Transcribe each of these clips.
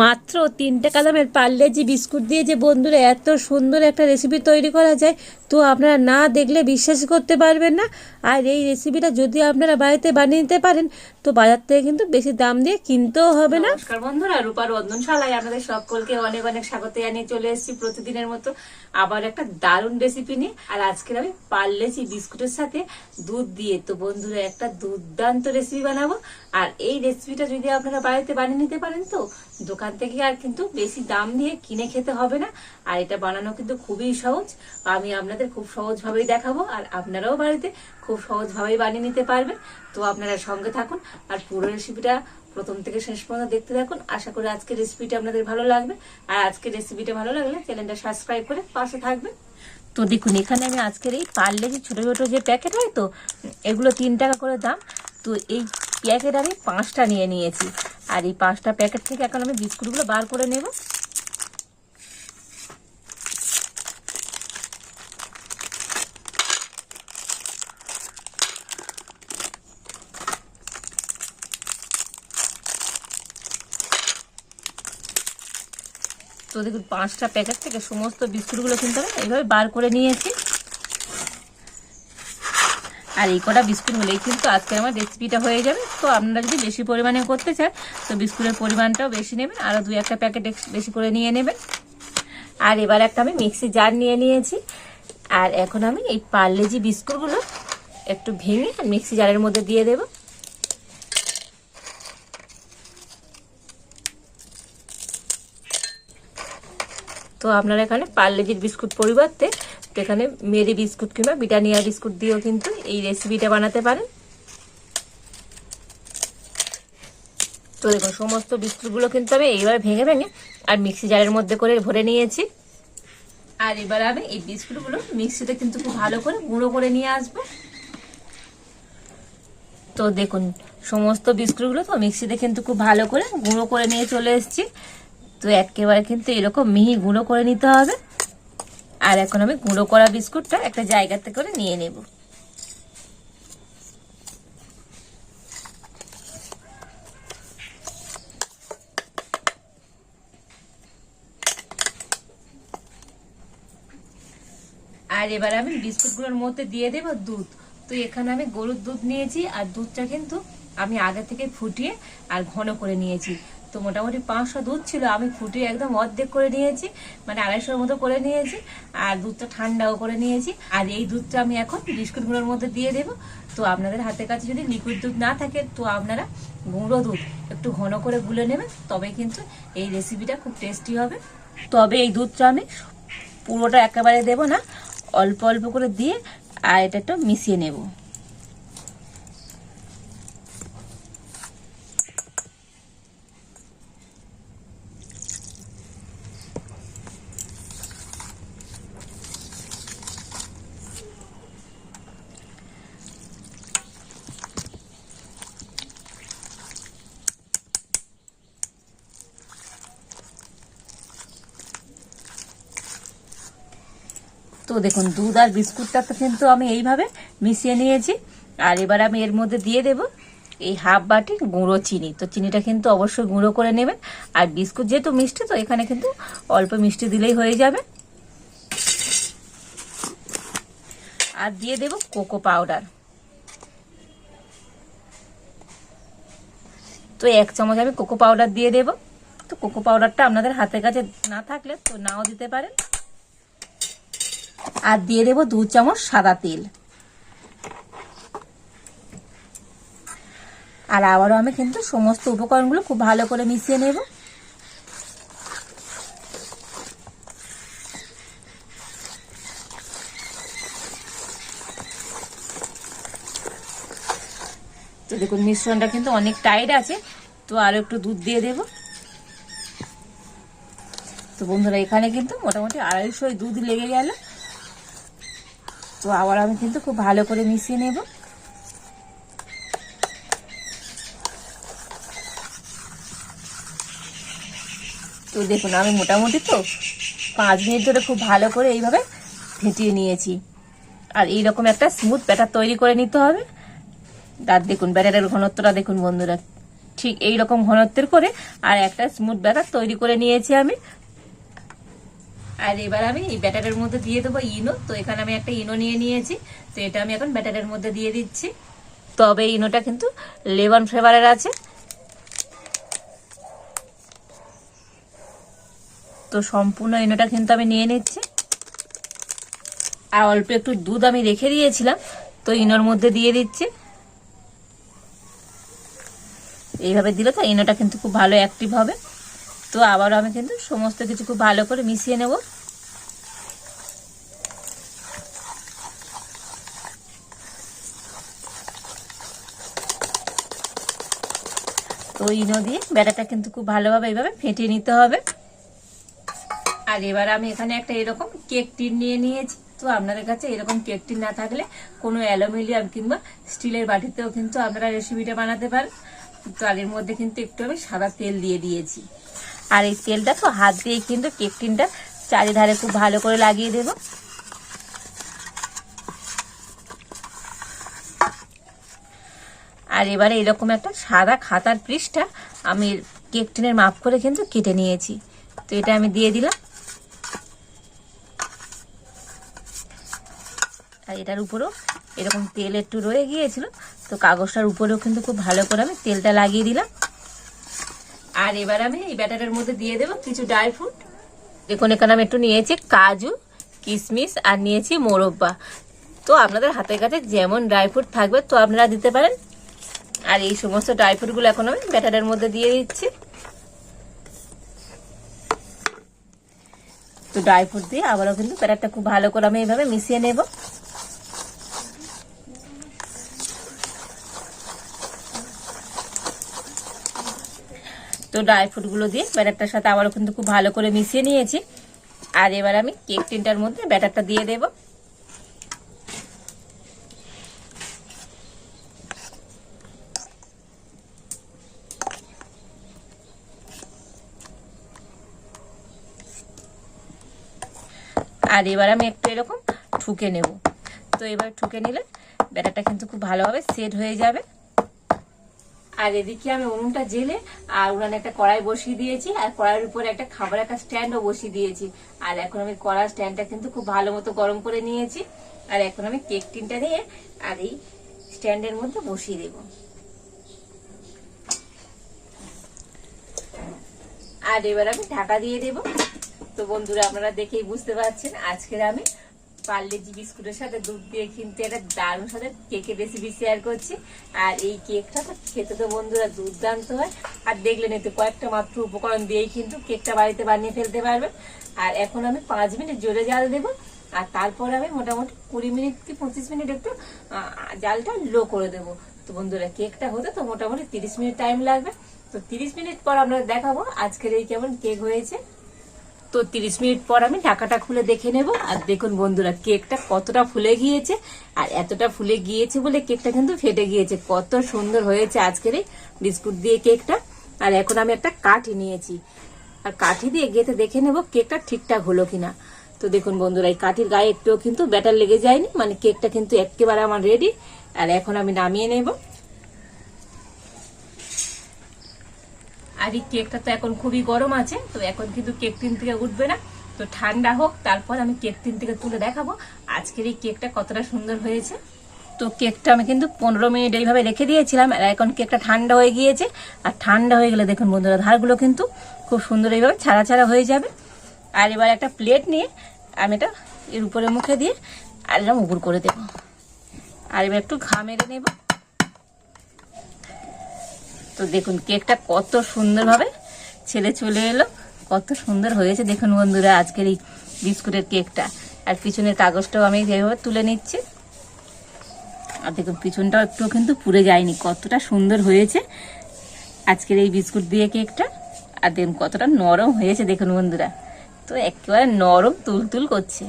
মাত্র তিনটে কালামের পার্লেজি বিস্কুট দিয়ে যে বন্ধুরা এত সুন্দর একটা রেসিপি তৈরি করা যায়, তো আপনারা না দেখলে বিশ্বাস করতে পারবেন না। আর এই রেসিপিটা যদি আপনারা বাড়িতে বানিয়ে নিতে পারেন, তো বাজার থেকে কিন্তু বেশি দাম দিয়ে কিনতেও হবে না। নমস্কার বন্ধুরা, রূপার রন্ধনশালায় আপনাদের সকলকে অনেক অনেক স্বাগত জানিয়ে চলে এসেছি প্রতিদিনের মতো আবার একটা দারুণ রেসিপি নিয়ে। আর আজকের আমি পার্লেজি বিস্কুটের সাথে দুধ দিয়ে, তো বন্ধুরা একটা দুর্দান্ত রেসিপি বানাবো। আর এই রেসিপিটা যদি আপনারা বাড়িতে বানিয়ে নিতে পারেন তো দোকান থেকে আর কিন্তু বেশি দাম দিয়ে কিনে খেতে হবে না। আর এটা বানানো কিন্তু খুবই সহজ। আমি আপনাদের খুব সহজভাবেই দেখাবো আর আপনারাও বাড়িতে খুব সহজভাবেই বানিয়ে নিতে পারবেন। তো আপনারা সঙ্গে থাকুন আর পুরো রেসিপিটা প্রথম থেকে শেষ পর্যন্ত দেখতে থাকুন। আশা করি আজকের রেসিপিটা আপনাদের ভালো লাগবে। আর আজকের রেসিপিটা ভালো লাগলে চ্যানেলটা সাবস্ক্রাইব করে পাশে থাকবেন। তো দেখুন, এখানে আমি আজকের এই পারলে যে ছোটো ছোটো যে প্যাকেট হয় তো, এগুলো তিন টাকা করে দাম। তো এই প্যাকেট আমি পাঁচটা নিয়ে নিয়েছি। আর এই পাঁচটা প্যাকেট থেকে এখন আমি বিস্কুটগুলো বার করে নেব। তো দেখুন, পাঁচটা প্যাকেট থেকে সমস্ত বিস্কুটগুলো কিন্তু আমি এইভাবে বার করে নিয়েছি। আর এই কটা বিস্কুট হলেই কিন্তু আজকের আমার রেসিপিটা হয়ে যাবে। তো আপনারা যদি বেশি পরিমাণে করতে চান, তো বিস্কুটের পরিমাণটাও বেশি নেবেন আরও দুই একটা প্যাকেট বেশি করে নিয়ে নেবেন। আর এবার একটা আমি মিক্সি জার নিয়ে নিয়েছি। আর এখন আমি এই পার্লেজি বিস্কুটগুলো, একটু ভেঙে মিক্সি জারের মধ্যে দিয়ে দেবো। তো আপনারা এখানে পার্লেজির বিস্কুট পরিবর্তে এখানে মেরি বিস্কুট কিংবা ব্রিটানিয়া বিস্কুট দিয়েও কিন্তু এই রেসিপিটা বানাতে পারেন। তো দেখুন, সমস্ত বিস্কুটগুলো কিন্তু আমি এইভাবে ভেঙে ভেঙে আর মিক্সি জারের মধ্যে করে ভরে নিয়েছি। আর এবার আমি এই বিস্কুটগুলো মিক্সিতে কিন্তু খুব ভালো করে গুঁড়ো করে নিয়ে আসব। তো দেখুন, সমস্ত বিস্কুটগুলো তো মিক্সিতে কিন্তু খুব ভালো করে গুঁড়ো করে নিয়ে চলে এসেছি। তো একেবারে কিন্তু এরকম মিহি গুঁড়ো করে নিতে হবে। আর এখন আমি গুঁড়ো করা বিস্কুটটা একটা জায়গাতে করে নিয়ে নেব। আর এবার আমি বিস্কুটগুলোর মধ্যে দিয়ে দেব দুধ। তো এখানে আমি গরুর দুধ নিয়েছি আর দুধটা কিন্তু আমি আগে থেকে ফুটিয়ে আর ঘন করে নিয়েছি। তো মোটামুটি পাঁচশো দুধ ছিল। আমি ফুটিয়ে একদম অর্ধেক করে নিয়েছি মানে আড়াইশোর মতো করে নিয়েছি, আর দুধটা ঠান্ডাও করে নিয়েছি। আর এই দুধটা আমি এখন বিস্কুটগুলোর মধ্যে দিয়ে দেব। তো আপনাদের হাতের কাছে যদি লিকুইড দুধ না থাকে, তো আপনারা গুঁড়ো দুধ একটু ঘন করে গুলে নেবেন, তবে কিন্তু এই রেসিপিটা খুব টেস্টি হবে। তবে এই দুধটা আমি পুরোটা একেবারে দেব না, অল্প অল্প করে দিয়ে, আর এটা একটু মিশিয়ে নেব। তো দেখুন, দুধ আর বিস্কুটটা তো কিন্তু আমি এইভাবে মিশিয়ে নিয়েছি। আর এবার আমি এর মধ্যে দিয়ে দেব এই হাফ বাটি গুঁড়ো চিনি। তো চিনিটা কিন্তু অবশ্যই গুঁড়ো করে নেবেন। আর বিস্কুট যেহেতু মিষ্টি, তো এখানে কিন্তু অল্প মিষ্টি দিলেই হয়ে যাবে। আর দিয়ে দেব কোকো পাউডার। তো এক চামচ আমি কোকো পাউডার দিয়ে দেব। তো কোকো পাউডারটা আপনাদের হাতের কাছে না থাকলে তো নাও দিতে পারেন। আর দিয়ে দেব দু চামচ সাদা তেল। আর আবারও আমি কিন্তু সমস্ত উপকরণগুলো খুব ভালো করে মিশিয়ে নেব। তো দেখুন, মিশ্রণটা কিন্তু অনেক টাইট আছে, তো আরও একটু দুধ দিয়ে দেব। তো বন্ধুরা, এখানে কিন্তু মোটামুটি আড়াইশো দুধ লেগে গেল। তো আবার আমি কিন্তু খুব ভালো করে মিশিয়ে নেব। তো দেখুন, আমি মোটামুটি তো পাঁচ মিনিট ধরে খুব ভালো করে এইভাবে ফেটিয়ে নিয়েছি। আর এইরকম একটা স্মুথ ব্যাটার তৈরি করে নিতে হবে। আর দেখুন, ব্যাটারের ঘনত্বটা দেখুন বন্ধুরা, ঠিক এই রকম ঘনত্বের করে আর একটা স্মুথ ব্যাটার তৈরি করে নিয়েছি আমি। আর এবার আমি এই ব্যাটারের মধ্যে দিয়ে দেবো ইনো। তো এখানে আমি একটা ইনো নিয়ে নিয়েছি। তো এটা আমি এখন ব্যাটারের মধ্যে দিয়ে দিচ্ছি। তবে ইনোটা কিন্তু লেমন ফ্লেভারের আছে। তো সম্পূর্ণ ইনোটা কিন্তু আমি নিয়ে নিচ্ছি। আর অল্প একটু দুধ আমি রেখে দিয়েছিলাম। তো ইনোর মধ্যে দিয়ে দিচ্ছি। এইভাবে দিলে তো ইনোটা কিন্তু খুব ভালো অ্যাক্টিভ হবে। তো আবারও আমি কিন্তু সমস্ত কিছু খুব ভালো করে মিশিয়ে নেব। তো ইনো দিয়ে ব্যাটাটা কিন্তু খুব ভালোভাবে এইভাবে ফেটিয়ে নিতে হবে। আর এবার আমি এখানে একটা এরকম কেক টিন নিয়ে নিয়েছি। তো আপনাদের কাছে এরকম কেক টিন না থাকলে কোনো অ্যালুমিনিয়াম কিংবা স্টিলের বাটিতেও কিন্তু আপনারা রেসিপিটা বানাতে পারেন। তো আর এর মধ্যে কিন্তু একটু আমি সাদা তেল দিয়ে দিয়েছি। আর এই তেলটা তো হাত দিয়ে কিন্তু কেক টিনটা চারিধারে খুব ভালো করে লাগিয়ে দেব। আর এবারে এরকম একটা সাদা খাতার পৃষ্ঠা আমি কেক টিনের মাপ করে কিন্তু কেটে নিয়েছি। তো এটা আমি দিয়ে দিলাম। আর এটার উপরেও এরকম তেল একটু রয়ে গিয়েছিল, তো কাগজটার উপরেও কিন্তু খুব ভালো করে আমি তেলটা লাগিয়ে দিলাম। আর এবার আমি এই ব্যাটারের মধ্যে দিয়ে দেবো কিছু ড্রাই ফ্রুট। দেখুন, এখানে আমি একটু নিয়েছি কাজু কিশমিশ আর নিয়েছি মোরব্বা। তো আপনাদের হাতের কাছে যেমন ড্রাই ফ্রুট থাকবে, তো আপনারা দিতে পারেন। আর এই সমস্ত ড্রাই ফ্রুটগুলো এখন আমি ব্যাটারের মধ্যে দিয়ে দিচ্ছি। তো ড্রাই ফ্রুট দিয়ে আবারও কিন্তু ব্যাটারটা খুব ভালো করে আমি এইভাবে মিশিয়ে নেব। ড্রাই ফ্রুটগুলো দিয়ে ব্যাটারটার সাথে আবারও কিন্তু খুব ভালো করে মিশিয়ে নিয়েছি। আর এবার আমি কেক টিনটার মধ্যে ব্যাটারটা দিয়ে দেব। আর এবার আমি একটু এরকম ঠুকে নেব। তো এবার ঠুকে নিলে ব্যাটারটা কিন্তু খুব ভালোভাবে সেট হয়ে যাবে। আর এদিকে আমি উনুনটা জেলে আর উনানে একটা কড়াই বসিয়ে দিয়েছি, আর কড়াইয়ের উপরে একটা খাবার একটা স্ট্যান্ডও বসিয়ে দিয়েছি। আর এখন আমি কড়ার স্ট্যান্ডটা কিন্তু খুব ভালো মতো গরম করে নিয়েছি। আর এখন আমি কেক টিনটা নিয়ে আর এই স্ট্যান্ডের মধ্যে বসিয়ে দেব। আর এবার আমি ঢাকা দিয়ে দেব। তো বন্ধুরা, আপনারা দেখেই বুঝতে পারছেন, আজকের আমি পার্লেজি বিস্কুটের সাথে দুধ দিয়ে কিন্তু একটা দারুণ সাথে কেকের রেসিপি শেয়ার করছি। আর এই কেকটা তো খেতে তো বন্ধুরা দুর্দান্ত হয়। আর দেখলেন এতে কয়েকটা মাত্র উপকরণ দিয়েই কিন্তু কেকটা বাড়িতে বানিয়ে ফেলতে পারবেন আর এখন আমি পাঁচ মিনিট জোরে জাল দেবো। আর তারপর আমি মোটামুটি কুড়ি মিনিট কি পঁচিশ মিনিট একটু জালটা লো করে দেবো। তো বন্ধুরা, কেকটা হতে তো মোটামুটি তিরিশ মিনিট টাইম লাগবে। তো তিরিশ মিনিট পর আমরা দেখাবো আজকের এই কেমন কেক হয়েছে। তো তিরিশ মিনিট পর আমি ঢাকাটা খুলে দেখে নেব। আর দেখুন বন্ধুরা, কেকটা কতটা ফুলে গিয়েছে। আর এতটা ফুলে গিয়েছে বলে কেকটা কিন্তু ফেটে গিয়েছে। কত সুন্দর হয়েছে আজকের এই বিস্কুট দিয়ে কেকটা। আর এখন আমি একটা কাঠি নিয়েছি। আর কাঠি দিয়ে গেতে দেখে নেব কেকটা ঠিকঠাক হলো কিনা। তো দেখুন বন্ধুরা, এই কাঠির গায়ে একটুও কিন্তু ব্যাটার লেগে যায়নি। মানে কেকটা কিন্তু একেবারে আমার রেডি আর এখন আমি নামিয়ে নেব। আর এই কেকটা তো এখন খুবই গরম আছে, তো এখন কিন্তু কেক টিন থেকে উঠবে না। তো ঠান্ডা হোক, তারপর আমি কেক টিন থেকে তুলে দেখাবো আজকের এই কেকটা কতটা সুন্দর হয়েছে। তো কেকটা আমি কিন্তু পনেরো মিনিট এইভাবে রেখে দিয়েছিলাম, আর এখন কেকটা ঠান্ডা হয়ে গিয়েছে। আর ঠান্ডা হয়ে গেলে দেখুন বন্ধুরা, ধারগুলো কিন্তু খুব সুন্দর এইভাবে ছাড়া ছাড়া হয়ে যাবে। আর এবার একটা প্লেট নিয়ে আমি এটা এর উপরে মুখে দিয়ে, আর এরকম উপর করে দেবো। আর এবার একটু ঘা মেরে নেব। তো দেখুন, কেকটা কত সুন্দরভাবে ছেলে চলে এলো। কত সুন্দর হয়েছে। দেখুন বন্ধুরা, আজকের এই বিস্কুটের কেকটা। আর পিছনের কাগজটাও আমি যেভাবে তুলে নিচ্ছি। আর দেখুন, পিছনটাও একটু কিন্তু পুড়ে যায়নি। কতটা সুন্দর হয়েছে আজকের এই বিস্কুট দিয়ে কেকটা। আর দেখুন, কতটা নরম হয়েছে। দেখুন বন্ধুরা, তো একেবারে নরম তুলতুল করছে।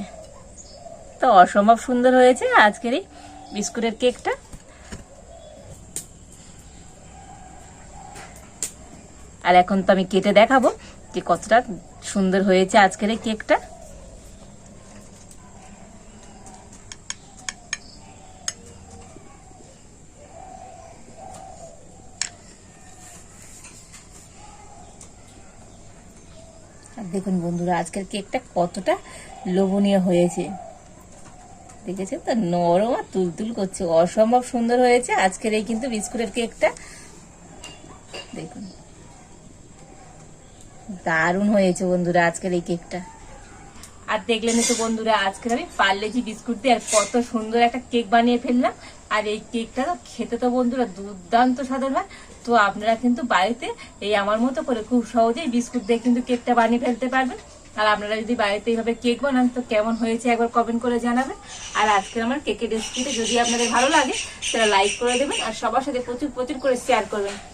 তো অসম্ভব সুন্দর হয়েছে আজকের এই বিস্কুটের কেকটা। আর এখন তো আমি কেটে দেখাবো যে কতটা সুন্দর হয়েছে আজকের এই কেকটা। আর দেখুন বন্ধুরা, আজকের কেকটা কতটা লোভনীয় হয়েছে। দেখেছেন তো? নরম আর তুলতুল করছে। অসম্ভব সুন্দর হয়েছে আজকের এই কিন্তু বিস্কুটের কেকটা। দেখুন। দারুণ হয়েছে বন্ধুরা আজকের এই কেকটা। আর দেখলেন তো বন্ধুরা আজকে আমি পার্লেজি বিস্কুট দিয়ে আর কত সুন্দর একটা কেক বানিয়ে ফেললাম। আর এই কেকটা তো খেতে তো বন্ধুরা দুর্দান্ত স্বাদের হয় তো আপনারা কিন্তু বাড়িতে এই আমার মতো করে খুব সহজেই বিস্কুট দিয়ে কিন্তু কেকটা বানিয়ে ফেলতে পারবেন। আর আপনারা যদি বাড়িতে এইভাবে কেক বানান, তো কেমন হয়েছে একবার কমেন্ট করে জানাবেন। আর আজকে আমার কেকের রেসিপিটা যদি আপনাদের ভালো লাগে, সেটা লাইক করে দেবেন। আর সবার সাথে প্রচুর প্রচুর করে শেয়ার করবেন।